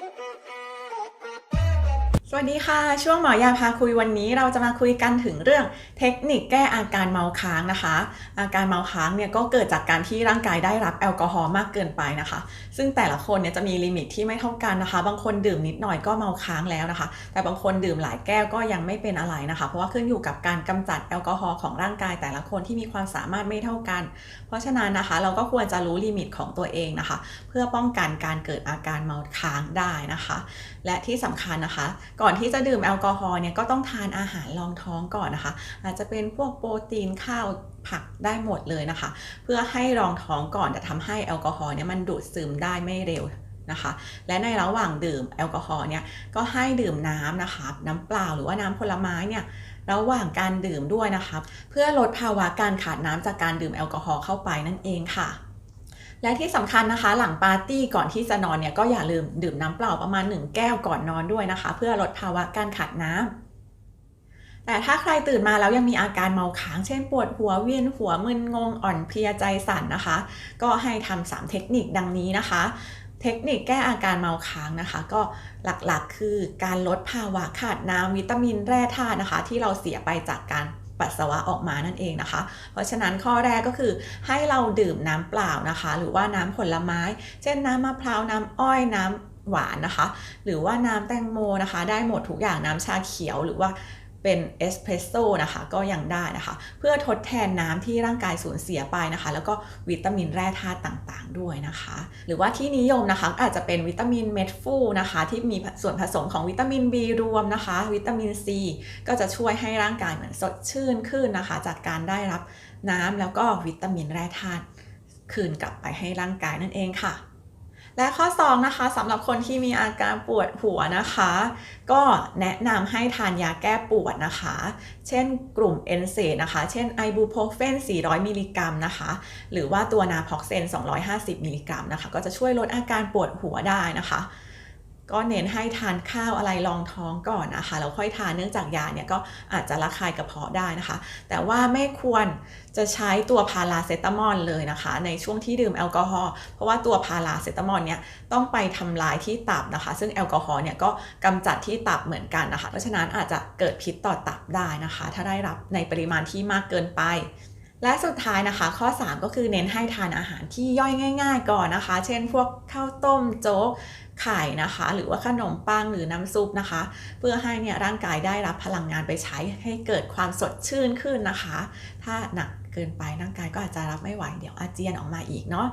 Thank you. สวัสดีค่ะ ช่วงหมอยาพาคุยวันนี้เราจะมาคุยกันถึงเรื่องเทคนิคแก้อาการเมาค้างนะคะ อาการเมาค้างเนี่ยก็เกิดจากการที่ร่างกายได้รับแอลกอฮอล์มากเกินไปนะคะ ซึ่งแต่ละคนเนี่ยจะมีลิมิตที่ไม่เท่ากันนะคะ บางคนดื่มนิดหน่อยก็เมาค้างแล้วนะคะ แต่บางคนดื่มหลายแก้วก็ยังไม่เป็นอะไรนะคะ เพราะว่าขึ้นอยู่กับการกำจัดแอลกอฮอล์ของร่างกายแต่ละคนที่มีความสามารถไม่เท่ากัน เพราะฉะนั้นนะคะเราก็ควรจะรู้ลิมิตของตัวเองนะคะ เพื่อป้องกันการเกิดอาการเมาค้างได้นะคะ และที่สำคัญนะคะก่อนที่จะดื่มแอลกอฮอล์เนี่ยก็ต้องทานอาหารรองท้องก่อนนะคะ อาจจะเป็นพวกโปรตีนข้าวผักได้หมดเลยนะคะ เพื่อให้รองท้องก่อนจะทำให้แอลกอฮอล์เนี่ยมันดูดซึมได้ไม่เร็วนะคะและในระหว่างดื่มแอลกอฮอล์เนี่ยก็ให้ดื่มน้ำนะคะน้ำเปล่าหรือว่าน้ำผลไม้เนี่ยระหว่างการดื่มด้วยนะคะเพื่อลดภาวะการขาดน้ำจากการดื่มแอลกอฮอล์เข้าไปนั่นเองค่ะ และที่สำคัญนะคะ หลังปาร์ตี้ก่อนที่จะนอนเนี่ยก็อย่าลืมดื่มน้ำเปล่าประมาณ 1 แก้วก่อนนอนด้วยนะคะ เพื่อลดภาวะการขาดน้ำแต่ถ้าใครตื่นมาแล้วยังมีอาการเมาค้าง เช่นปวดหัวเวียนหัวมึนงงอ่อนเพลียใจสั่นนะคะ ก็ให้ทำ3เทคนิคดังนี้นะคะ เทคนิคแก้อาการเมาค้างนะคะ ก็หลักๆคือการลดภาวะขาดน้ำวิตามินแร่ธาตุนะคะ ที่เราเสียไปจากการ ปัสสาวะออกมานั่นเองนะคะ เพราะฉะนั้นข้อแรกก็คือให้เราดื่มน้ำเปล่านะคะ หรือว่าน้ำผลไม้ เช่นน้ำมะพร้าวน้ำอ้อยน้ำหวานนะคะ หรือว่าน้ำแตงโมนะคะ ได้หมดทุกอย่างน้ำชาเขียวหรือว่า เป็นเอสเพรสโซ่นะคะก็ยังได้นะคะ เพื่อทดแทนน้ำที่ร่างกายสูญเสียไปนะคะ แล้วก็วิตามินแร่ธาตุต่างๆ ด้วยนะคะ หรือว่าที่นิยมนะคะอาจจะเป็นวิตามินเม็ดฟูนะคะ ที่มีส่วนผสมของวิตามิน B รวมนะคะ วิตามิน C ก็จะช่วยให้ร่างกายเหมือนสดชื่นขึ้นนะคะ จากการได้รับน้ำแล้วก็วิตามินแร่ธาตุคืนกลับไปให้ร่างกายนั่นเองค่ะ และข้อ2นะคะสำหรับคนที่มีอาการปวดหัวนะคะ ก็แนะนำให้ทานยาแก้ปวดนะคะ เช่นกลุ่มเอนเซนะคะ เช่นไอบูโพรเฟน 400 มิลลิกรัมนะคะ หรือว่าตัวนาพ็อกเซน 250 มิลลิกรัมนะคะ ก็จะช่วยลดอาการปวดหัวได้นะคะ ก็เน้นให้ทานข้าวอะไรรองท้องก่อนนะคะแล้วค่อยทานเนื่องจากยาเนี่ยก็อาจจะระคายกระเพาะได้นะคะ แต่ว่าไม่ควรจะใช้ตัวพาราเซตามอลเลยนะคะ ในช่วงที่ดื่มแอลกอฮอล์เพราะว่าตัวพาราเซตามอลเนี่ยต้องไปทำลายที่ตับนะคะ ซึ่งแอลกอฮอล์เนี่ยก็กำจัดที่ตับเหมือนกันนะคะ เพราะฉะนั้นอาจจะเกิดพิษต่อตับได้นะคะ ถ้าได้รับในปริมาณที่มากเกินไป และสุดท้ายนะคะ ข้อ 3 ก็คือเน้นให้ทานอาหารที่ย่อยง่าย ๆ ก่อนนะคะ เช่น พวกข้าวต้มโจ๊กไข่นะคะ หรือว่าขนมปังหรือน้ำซุปนะคะ เพื่อให้เนี่ยร่างกายได้รับพลังงานไปใช้ให้เกิดความสดชื่นขึ้นนะคะ ถ้าหนักเกินไปร่างกายก็อาจจะรับไม่ไหวเดี๋ยวอาเจียนออกมาอีกเนาะ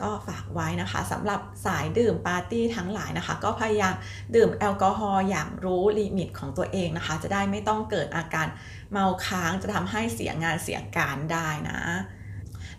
ก็ฝากไว้นะคะสำหรับสายดื่มปาร์ตี้ทั้งหลายนะคะ ก็พยายามดื่มแอลกอฮอล์อย่างรู้ลิมิตของตัวเองนะคะ จะได้ไม่ต้องเกิดอาการเมาค้างจะทำให้เสียงานเสียการได้นะ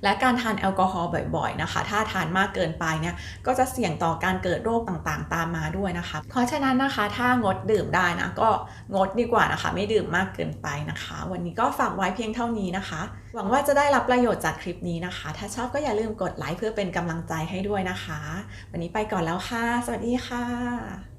และการทานแอลกอฮอล์บ่อยๆนะคะ ถ้าทานมากเกินไปเนี่ยก็จะเสี่ยงต่อการเกิดโรคต่างๆ ตามมาด้วยนะคะ เพราะฉะนั้นนะคะถ้างดดื่มได้นะก็งดดีกว่านะคะ ไม่ดื่มมากเกินไปนะคะ วันนี้ก็ฝากไว้เพียงเท่านี้นะคะ หวังว่าจะได้รับประโยชน์จากคลิปนี้นะคะ ถ้าชอบก็อย่าลืมกดไลค์เพื่อเป็นกำลังใจให้ด้วยนะคะ วันนี้ไปก่อนแล้วค่ะ สวัสดีค่ะ